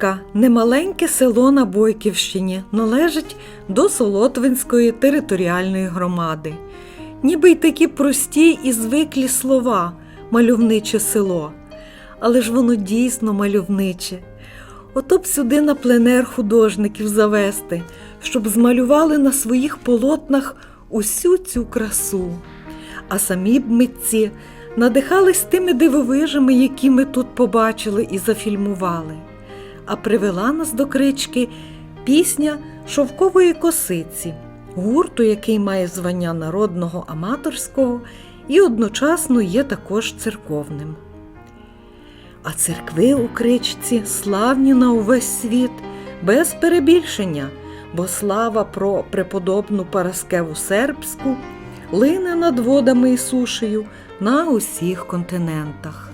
Укричка немаленьке село на Бойківщині, належить до Солотвинської територіальної громади. Ніби й такі прості і звиклі слова мальовниче село. Але ж воно дійсно мальовниче. Ото б сюди на пленер художників завести, щоб змалювали на своїх полотнах усю цю красу. А самі б митці надихались тими дивовижами, які ми тут побачили і зафільмували. А привела нас до крички пісня шовкової косиці, гурту, який має звання народного аматорського і одночасно є також церковним. А церкви у кричці славні на увесь світ, без перебільшення, бо слава про преподобну Параскеву Сербську лине над водами і сушею на усіх континентах.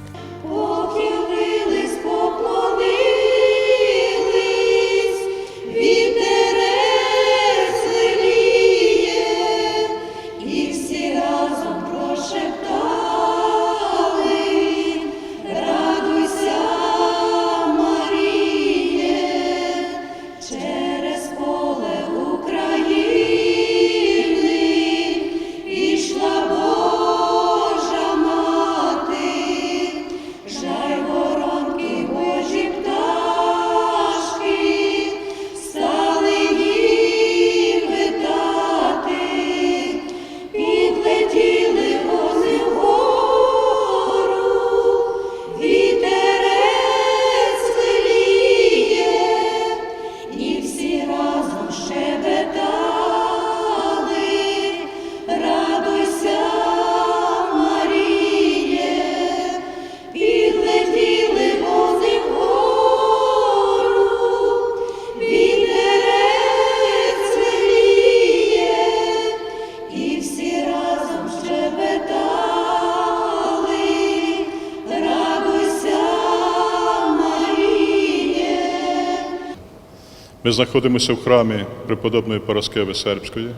Ми знаходимося в храмі преподобної Параскеви Сербської,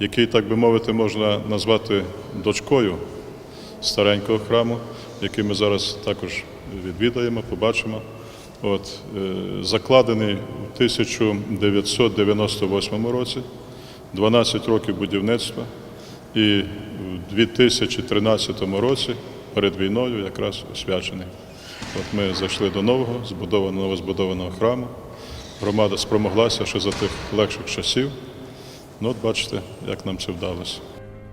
який, так би мовити, можна назвати дочкою старенького храму, який ми зараз також відвідаємо, побачимо. От, е, закладений у 1998 році, 12 років будівництва, і в 2013 році перед війною якраз освячений. От ми зайшли до нового, збудованого, новозбудованого храму. Громада спромоглася ще за тих легших часів. Ну, от бачите, як нам це вдалося.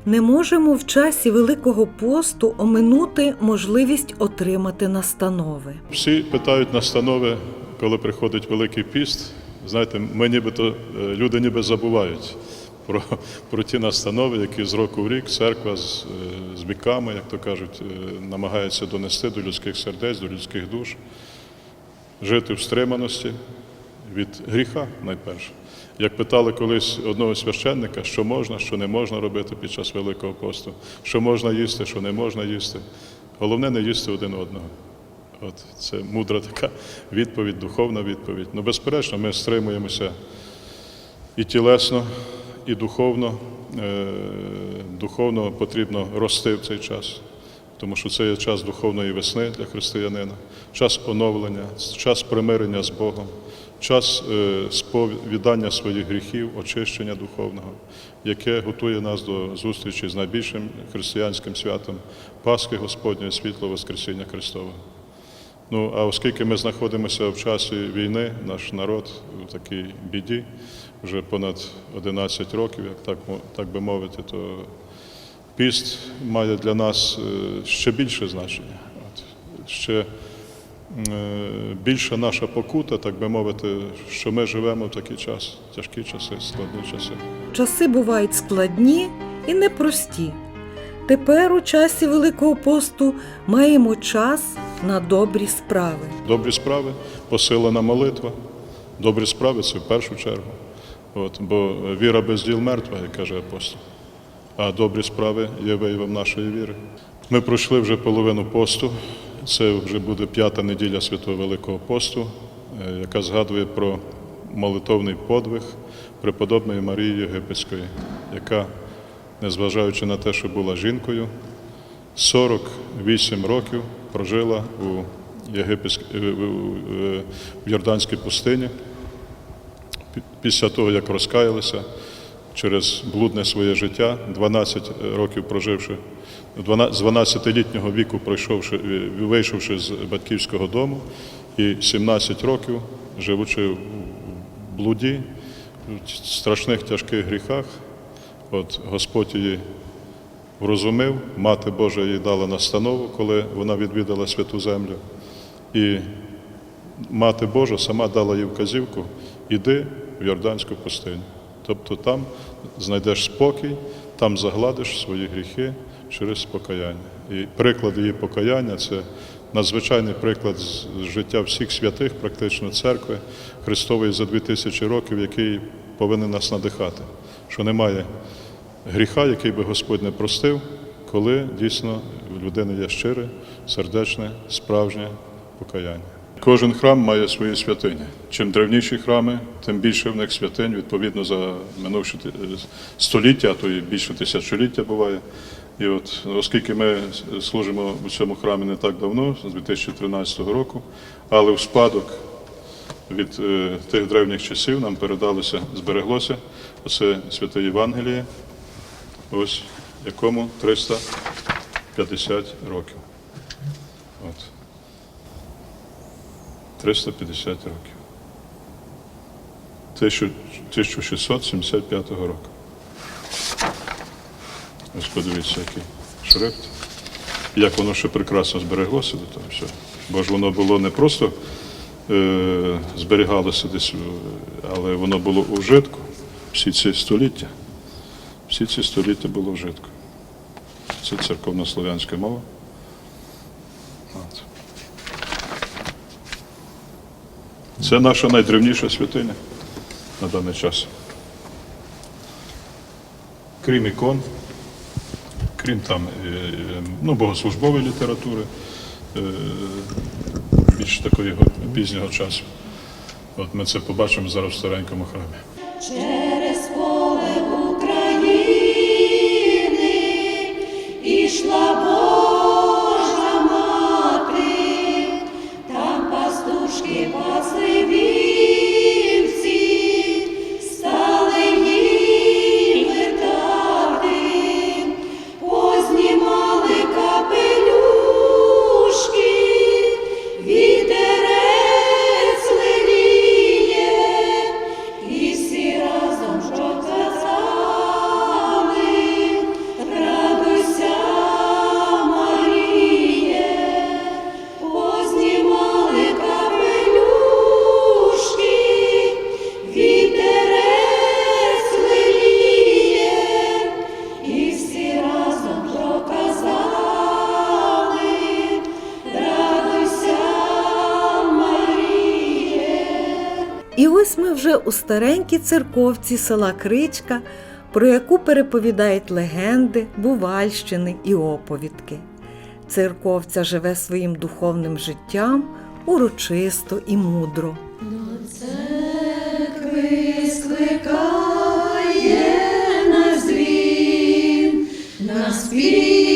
Не можемо в часі Великого посту оминути можливість отримати настанови. Всі питають настанови, коли приходить Великий піст. Знаєте, ми нібито, е, люди ніби забувають про, про ті настанови, які з року в рік церква з, е, з віками, як то кажуть, е, намагається донести до людських сердець, до людських душ, жити в стриманості від гріха найперше. Як питали колись одного священника, що можна, що не можна робити під час Великого посту, що можна їсти, що не можна їсти. Головне не їсти один одного. От це мудра така відповідь, духовна відповідь. Ну, безперечно, ми стримуємося і тілесно, і духовно. Е, Духовно потрібно рости в цей час, тому що це є час духовної весни для християнина, час оновлення, час примирення з Богом, час е, сповідання своїх гріхів, очищення духовного, яке готує нас до зустрічі з найбільшим християнським святом Пасхи Господньої світло Воскресіння Христового. Ну, а оскільки ми знаходимося в часі війни, наш народ у такій біді вже понад 11 років, як так, так би мовити, то піст має для нас е, ще більше значення. Ще е, більша наша покута, так би мовити, що ми живемо в такий час, тяжкі часи, складні часи. Часи бувають складні і непрості. Тепер у часі Великого посту маємо час на добрі справи. Добрі справи, посилена молитва. Добрі справи це в першу чергу. От, бо віра без діл мертва, як каже апостол. А добрі справи є виявом нашої віри. Ми пройшли вже половину посту. Це вже буде п'ята неділя Святого Великого посту, е, яка згадує про молитовний подвиг преподобної Марії Єгипетської, яка, незважаючи на те, що була жінкою, 48 років прожила у е, в- в Йорданській пустині. Після того, як розкаялися через блудне своє життя, 12 років проживши, 12 з 12-літнього віку пройшовши, е, вийшовши з батьківського дому, і 17 років, живучи в блуді, в страшних тяжких гріхах, от Господь її врозумів, Мати Божа їй дала настанову, коли вона відвідала святу землю. І Мати Божа сама дала їй вказівку, іди в Йорданську пустиню. Тобто там знайдеш спокій, там загладиш свої гріхи через покаяння. І приклад її покаяння це надзвичайний приклад з життя всіх святих, практично церкви Христової за 2000 років, який повинен нас надихати, що немає гріха, який би Господь не простив, коли дійсно в людини є щире, сердечне, справжнє покаяння. Кожен храм має свої святині. Чим древніші храми, тим більше в них святинь, відповідно за минувші е, століття, а то і більше тисячоліття буває. І от, оскільки ми служимо у цьому храмі не так давно, з 2013 року, але в спадок від е, тих древніх часів нам передалося, збереглося оце святе Євангеліє, ось якому 350 років. От. 350 років. 1675 року. Ось подивіться, який шрифт. Як воно ще прекрасно збереглося до того всього. Бо ж воно було не просто е, зберігалося десь, е, але воно було у вжитку всі ці століття. Всі ці століття було вжитку. Це церковнослов'янська мова. От. Це наша найдревніша святиня на даний час. Крім ікон, крім там е, е, ну, богослужбової літератури, е, більш такого пізнього часу. От ми це побачимо зараз в старенькому храмі. Вже у старенькій церковці села Кричка, про яку переповідають легенди, бувальщини і оповідки. Церковця живе своїм духовним життям урочисто і мудро. Церкви скликає на звін, на спільну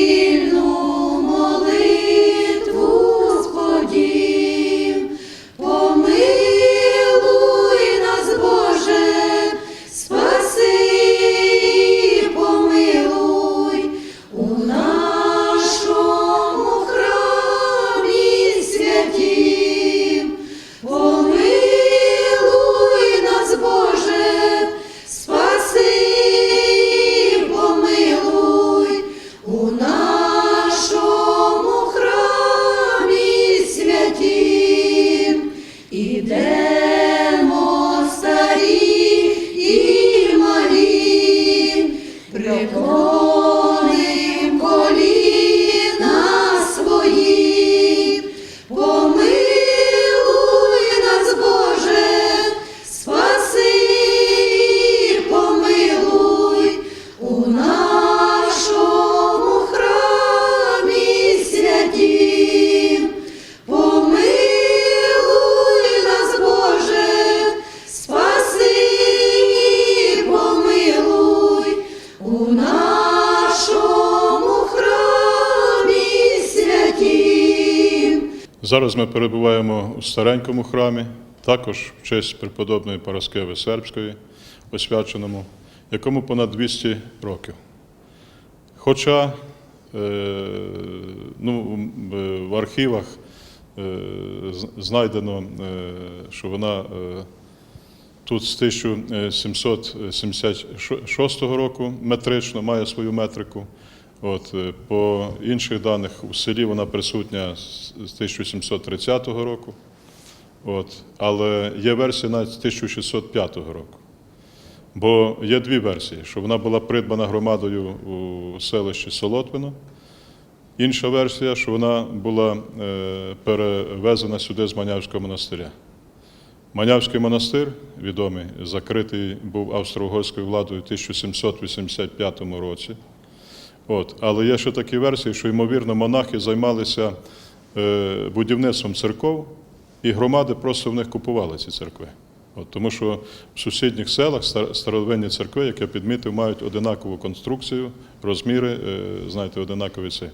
Зараз ми перебуваємо у старенькому храмі, також в честь преподобної Параскеви Сербської, освяченому, якому понад 200 років. Хоча е, ну, е, в архівах е, знайдено, що вона тут з 1776 року метрично має свою метрику. От, е, по інших даних у селі вона присутня з з 1730 року. От, але є версія навіть з 1605 року. Бо є дві версії, що вона була придбана громадою у селищі Солотвино. Інша версія, що вона була е, перевезена сюди з Манявського монастиря. Манявський монастир, відомий, закритий був австро-угорською владою у 1785 році. От. Але є ще такі версії, що, ймовірно, монахи займалися е, будівництвом церков, і громади просто в них купували ці церкви. От, тому що в сусідніх селах старовинні церкви, як я підмітив, мають одинакову конструкцію, розміри, е, знаєте, одинакові ці.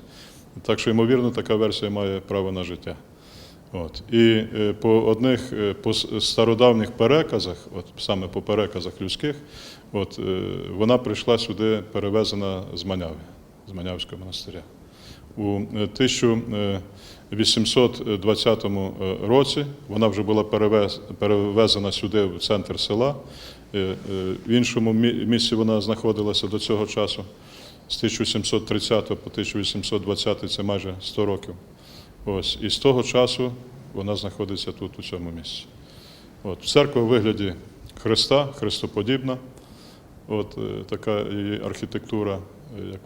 Так що, ймовірно, така версія має право на життя. От. І е, по одних по стародавніх переказах, от саме по переказах людських, от, вона прийшла сюди перевезена з Маняви, з Манявського монастиря. У е, 1820 е, році вона вже була перевезена сюди в центр села. Е, е, В іншому місці вона знаходилася до цього часу. З 1730 по 1820 це майже 100 років. Ось. І з того часу вона знаходиться тут, у цьому місці. От. Церква у вигляді Христа, хрестоподібна. От, е, така її архітектура, е, як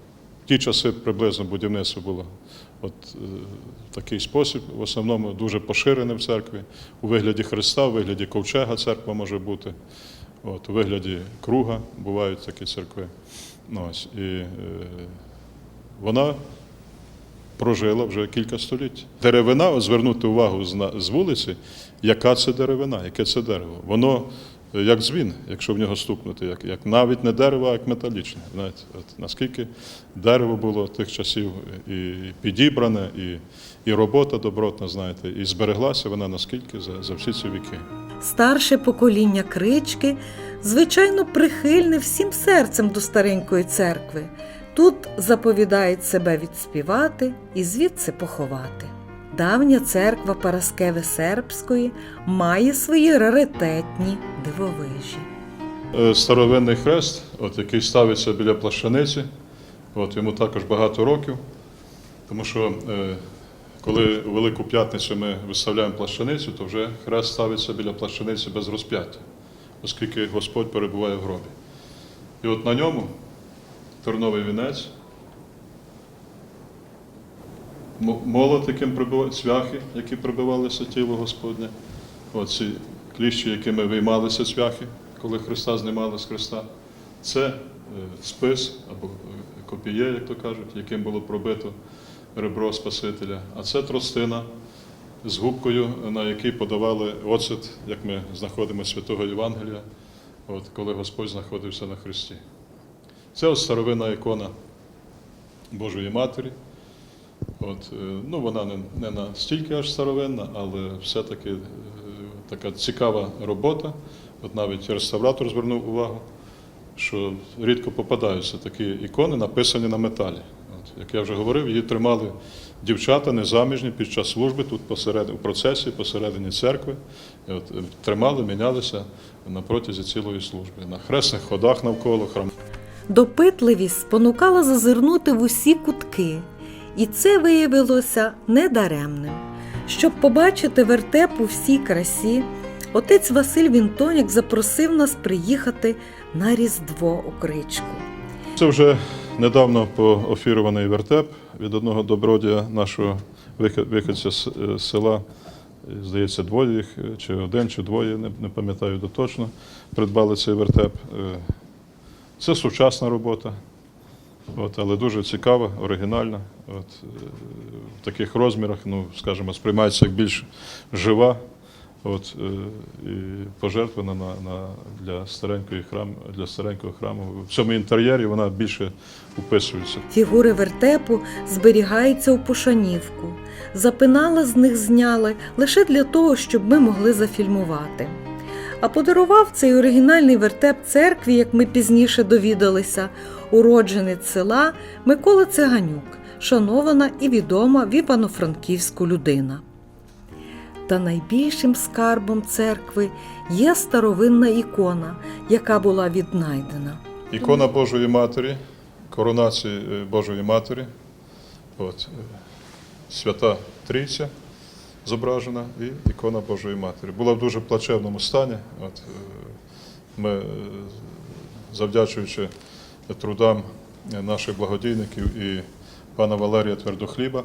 ті часи приблизно будівництво було от, е, такий спосіб, в основному дуже поширене в церкві. У вигляді Христа, у вигляді ковчега церква може бути, от, у вигляді круга бувають такі церкви. Ну, ось, і, е, вона прожила вже кілька століть. Деревина, от звернути увагу з, вулиці, яка це деревина, яке це дерево. Воно як дзвін, якщо в нього стукнути, як, як навіть не дерево, а як металічне. Знаєте, от наскільки дерево було тих часів і підібране, і, і робота добротна, знаєте, і збереглася вона наскільки за, за всі ці віки. Старше покоління крички, звичайно, прихильне всім серцем до старенької церкви. Тут заповідають себе відспівати і звідси поховати. Давня церква Параскеви Сербської має свої раритетні дивовижі. Е, Старовинний хрест, от, який ставиться біля плащаниці, от, йому також багато років, тому що е, коли у Велику П'ятницю ми виставляємо плащаницю, то вже хрест ставиться біля плащаниці без розп'яття, оскільки Господь перебуває в гробі. І от на ньому терновий вінець, молот, яким прибивали, цвяхи, які прибивалися тіло Господнє, оці кліщі, якими виймалися цвяхи, коли Христа знімали з Христа. Це е, спис або е, копіє, як то кажуть, яким було пробито ребро Спасителя. А це тростина з губкою, на якій подавали оцет, як ми знаходимо святого Євангелія, от, коли Господь знаходився на Христі. Це ось старовинна ікона Божої Матері. От, е, ну, вона не, не настільки аж старовинна, але все-таки е, така цікава робота. От навіть реставратор звернув увагу, що рідко попадаються такі ікони, написані на металі. От, як я вже говорив, її тримали дівчата незаміжні під час служби тут посеред, у процесі, посередині церкви. От, е, тримали, мінялися на протязі цілої служби. На хресних ходах навколо храму. Допитливість спонукала зазирнути в усі кутки, і це виявилося недаремним. Щоб побачити вертеп у всій красі, отець Василь Вінтоняк запросив нас приїхати на Різдво у Кричку. Це вже недавно поофірований вертеп від одного добродія нашого виходця з е, села. Здається, двоє їх, е, чи один, чи двоє, не, пам'ятаю доточно, придбали цей вертеп. Е, Це сучасна робота, от, але дуже цікава, оригінальна. От, е, в таких розмірах, ну, скажімо, сприймається як більш жива. От, е, і пожертвована на, на, для, старенької храм, для старенького храму. В цьому інтер'єрі вона більше уписується. Фігури вертепу зберігаються у Пушанівку. Запинала з них зняли лише для того, щоб ми могли зафільмувати. А подарував цей оригінальний вертеп церкві, як ми пізніше довідалися, уродженець села Микола Циганюк, шанована і відома в Івано-Франківську людина. Та найбільшим скарбом церкви є старовинна ікона, яка була віднайдена. Ікона Божої Матері, коронації е, Божої Матері, от, е, свята Трійця зображена і ікона Божої Матері. Була в дуже плачевному стані. От, е, ми, завдячуючи трудам наших благодійників і пана Валерія Твердохліба,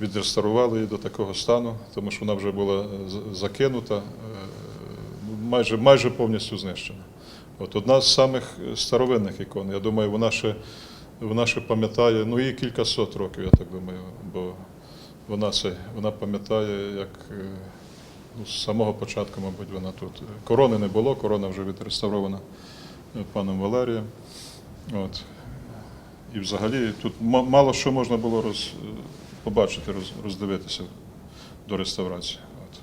відреставрували її до такого стану, тому що вона вже була закинута, е, майже, майже повністю знищена. От одна з самих старовинних ікон. Я думаю, вона ще, вона ще пам'ятає, ну їй кількасот років, я так думаю, бо вона, це, вона пам'ятає, як е, ну, з самого початку, мабуть, вона тут. Корони не було, корона вже відреставрована паном Валерієм. От. І взагалі тут мало що можна було роз, побачити, роз, роздивитися до реставрації. От.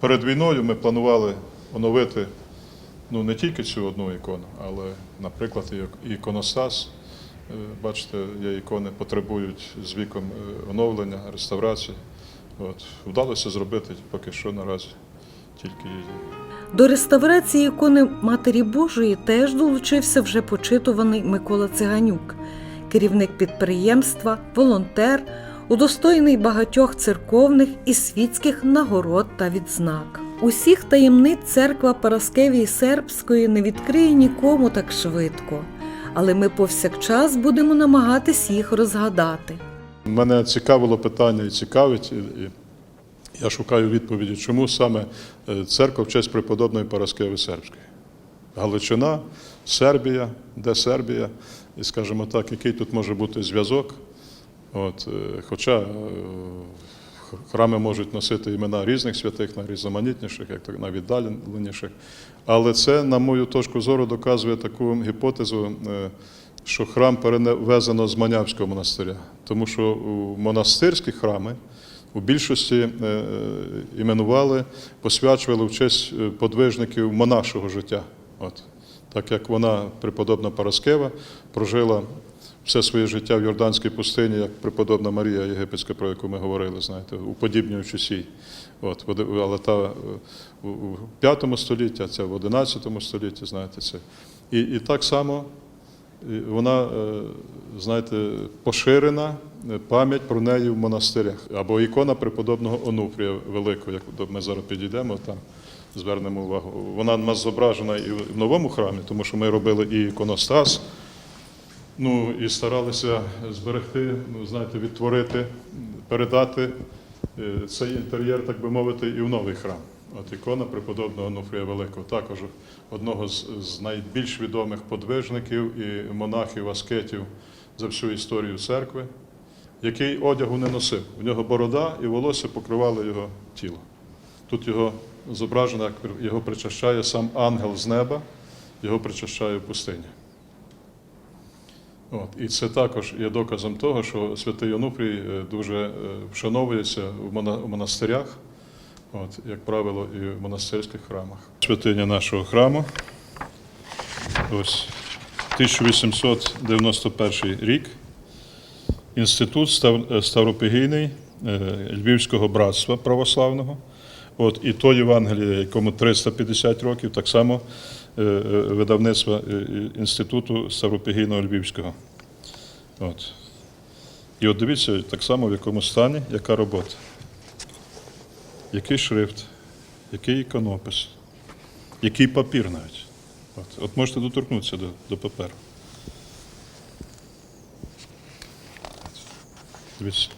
Перед війною ми планували оновити ну, не тільки цю одну ікону, але, наприклад, і іконостас. Е, Бачите, є ікони, потребують з віком е, оновлення, реставрації. От. Вдалося зробити поки що наразі тільки. До реставрації ікони Матері Божої теж долучився вже почитуваний Микола Циганюк, керівник підприємства, волонтер, удостоєний багатьох церковних і світських нагород та відзнак. Усіх таємниць церква Параскевії Сербської не відкриє нікому так швидко, але ми повсякчас будемо намагатись їх розгадати. Мене цікавило питання і цікавить. І я шукаю відповіді, чому саме е, церква в честь преподобної Параскеви Сербської. Галичина, Сербія, де Сербія, і скажімо так, який тут може бути зв'язок. От, е, хоча е, храми можуть носити імена різних святих, найрізноманітніших, як так найвіддаленіших. Але це, на мою точку зору, доказує таку гіпотезу, що храм перевезено з Манявського монастиря. Тому що монастирські храми у більшості е, е, іменували, посвячували в честь е, подвижників монашого життя. От. Так як вона, преподобна Параскева, прожила все своє життя в Йорданській пустині, як преподобна Марія Єгипетська, про яку ми говорили, знаєте, уподібнюючи сій. От, але та у 5 столітті, а це в 11 столітті, знаєте, це. І, і так само вона, знаєте, поширена пам'ять про неї в монастирях. Або ікона преподобного Онуфрія Великого, як ми зараз підійдемо, там звернемо увагу. Вона в нас зображена і в новому храмі, тому що ми робили і іконостас, ну і старалися зберегти, ну, знаєте, відтворити, передати е, цей інтер'єр, так би мовити, і в новий храм. От ікона преподобного Онуфрія Великого, також одного з найбільш відомих подвижників і монахів, аскетів за всю історію церкви, який одягу не носив. У нього борода і волосся покривали його тіло. Тут його зображено, як його причащає сам ангел з неба, його причащає в пустині. От. І це також є доказом того, що святий Онуфрій е, дуже е, вшановується в монастирях, от, як правило, і в монастирських храмах. Святиня нашого храму. Ось 1891 рік. Інститут Став- е, Ставропігійний е, Львівського братства православного. От, і то Євангеліє, якому 350 років, так само е, видавництва е, Інституту Ставропігійного Львівського. От. І от дивіться, так само в якому стані, яка робота. Який шрифт, який іконопис, який папір навіть. От, от можете доторкнутися до, до паперу. Дивіться.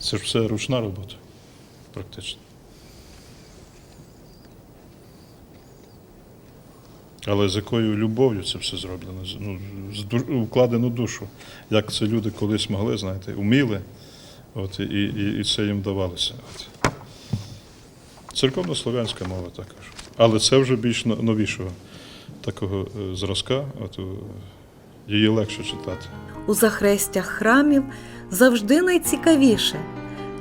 Це ж все ручна робота, практично. Але з якою любов'ю це все зроблено, ну, вкладено душу. Як це люди колись могли, знаєте, уміли От, і, і, і це їм давалося. От. Церковно-слов'янська мова також. Але це вже більш новішого такого е, зразка, от, її легше читати. У захрестях храмів завжди найцікавіше.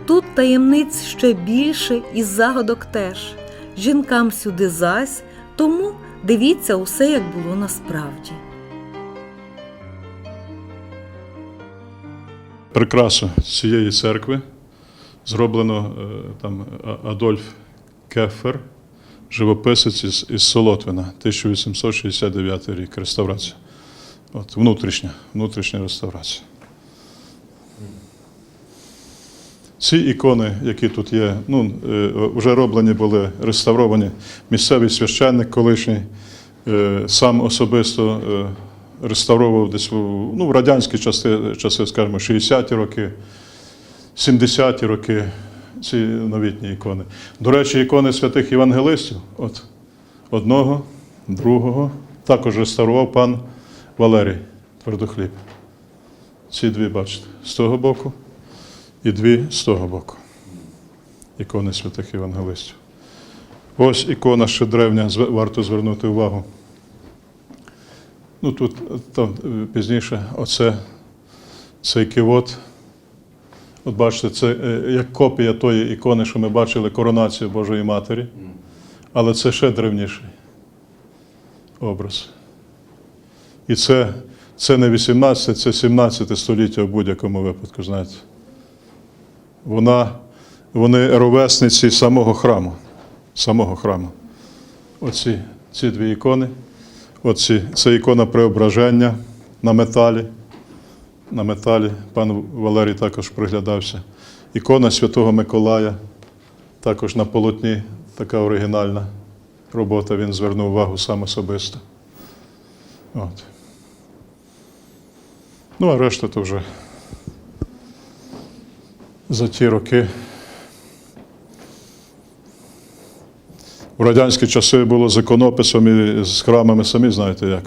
Тут таємниць ще більше і загадок теж. Жінкам сюди зась, тому дивіться усе, як було насправді. Прикрасу цієї церкви зроблено е, там Адольф Кефер, живописець із Солотвина, 1869 рік, реставрація. От, внутрішня, внутрішня реставрація. Ці ікони, які тут є, ну, е, вже роблені були, реставровані. Місцевий священник колишній е, сам особисто е, реставровував десь ну, в радянські часи, часи, скажімо, 60-ті роки, 70-ті роки ці новітні ікони. До речі, ікони святих євангелистів, от одного, другого, також реставрував пан Валерій Твердохліб. Ці дві, бачите, з того боку і дві з того боку. Ікони святих євангелистів. Ось ікона ще древня, варто звернути увагу. Ну тут там е, пізніше оце цей кивот. От бачите, це е, як копія тої ікони, що ми бачили коронацію Божої Матері. Але це ще древніший образ. І це, це не 18, це 17 століття в будь-якому випадку, знаєте. Вона, вони ровесниці самого храму. Самого храму. Оці ці дві ікони. Оці, це ікона преображення на металі. На металі пан Валерій також приглядався. Ікона Святого Миколая, також на полотні, така оригінальна робота. Він звернув увагу сам особисто. От. Ну, а решта то вже за ті роки. У радянські часи було з іконописом і з храмами, самі знаєте як.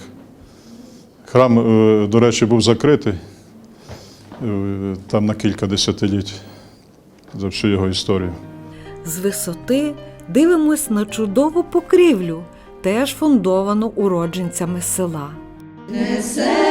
Храм, е, до речі, був закритий е, там на кілька десятиліть за всю його історію. З висоти дивимось на чудову покрівлю, теж фундовану уродженцями села. Несемо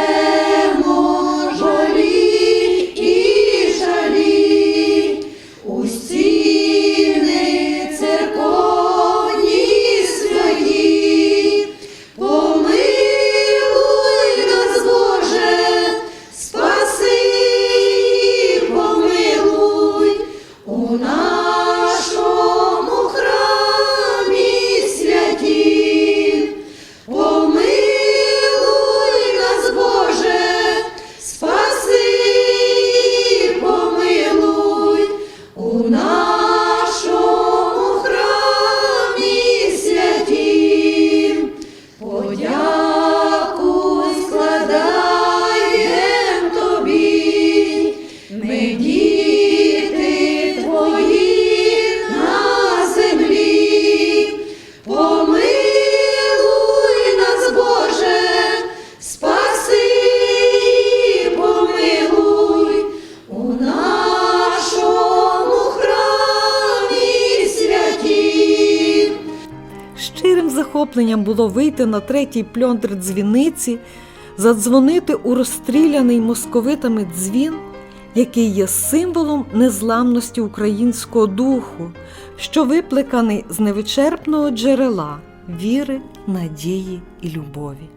захопленням було вийти на третій пльондр дзвіниці, задзвонити у розстріляний московитами дзвін, який є символом незламності українського духу, що виплеканий з невичерпного джерела віри, надії і любові.